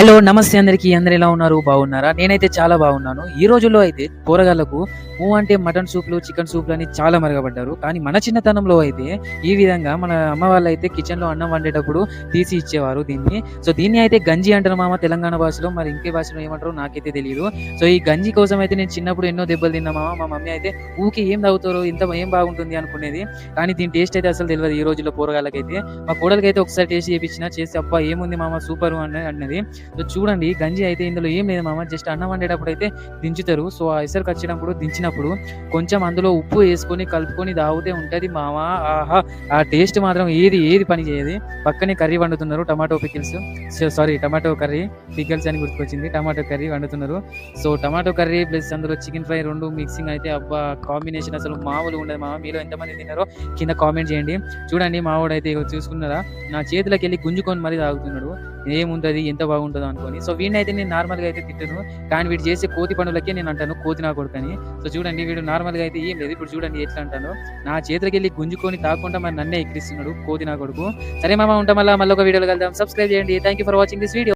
Hello నమస్తే అందరికీ. అందరు ఎలా ఉన్నారు? బాగున్నారా? నేనైతే చాలా బాగున్నాను. ఈ రోజుల్లో అయితే కూరగాయలకు ఊ అంటే మటన్ సూప్లు చికెన్ సూప్లు అని చాలా మరగబడ్డారు. కానీ మన చిన్నతనంలో అయితే ఈ విధంగా మన అమ్మ వాళ్ళు అయితే కిచెన్లో అన్నం వండేటప్పుడు తీసి ఇచ్చేవారు దీన్ని. సో దీన్ని అయితే గంజి అంటారు మామ తెలంగాణ భాషలో. మరి ఇంకే భాషలో ఏమంటారో నాకైతే తెలియదు సో ఈ గంజి కోసం అయితే నేను చిన్నప్పుడు ఎన్నో దెబ్బలు తిన్నా మామ. మా మమ్మీ అయితే ఊకి ఏం తాగుతారో ఇంత ఏం బాగుంటుంది అనుకునేది. కానీ దీని టేస్ట్ అయితే అసలు తెలియదు ఈ రోజుల్లో కూరగాయలకైతే. మా కోడలకైతే ఒకసారి టేస్ట్ చేయించిన చేసి అబ్బా ఏముంది మామ సూపర్ అని అన్నది. సో చూడండి గంజి అయితే ఇందులో ఏం లేదు మామ. జస్ట్ అన్నం వండేటప్పుడు అయితే దించుతారు. సో ఆ ఎసరు వచ్చినప్పుడు దించినప్పుడు కొంచెం అందులో ఉప్పు వేసుకొని కలుపుకొని తాగితే ఉంటుంది మామ ఆహా. ఆ టేస్ట్ మాత్రం ఏది ఏది పని చేయదు. పక్కనే కర్రీ వండుతున్నారు tomato pickles. Sorry tomato curry pickles అని గుర్తుకొచ్చింది. టమాటో కర్రీ వండుతున్నారు. సో టమాటో కర్రీ ప్లస్ అందులో చికెన్ ఫ్రై రెండు మిక్సింగ్ అయితే అబ్బా కాంబినేషన్ అసలు మామూలు ఉండదు మామ మీలో ఎంతమంది తిన్నారో కింద కామెంట్ చేయండి. చూడండి మావాడు అయితే చూసుకున్నారా? నా చేతిలోకి వెళ్ళి గుంజుకొని మరీ తాగుతున్నాడు. ఏముంటుంది? ఎంత బాగుంటుందో అనుకొని. సో వీడినైతే అయితే నేను నార్మల్గా అయితే తిట్టను. కానీ వీడు చేసే కోతి పనులకే నేను అంటాను కోతి నా కొడుకని. సో చూడండి వీడు నార్మల్గా అయితే ఏం లేదు. ఇప్పుడు చూడండి ఎట్లా అంటాను నా చేతికి వెళ్ళి గుంజుకొని తాకుండా మరి నన్నే ఎక్కిరిస్తున్నాడు కోదిన నా కొడుకు. సరే మామ ఉంటాం మళ్ళీ మళ్ళీ ఒక వీడియోలో కలుద్దాం. సబ్స్క్రైబ్ చేయండి. Thank you for watching this video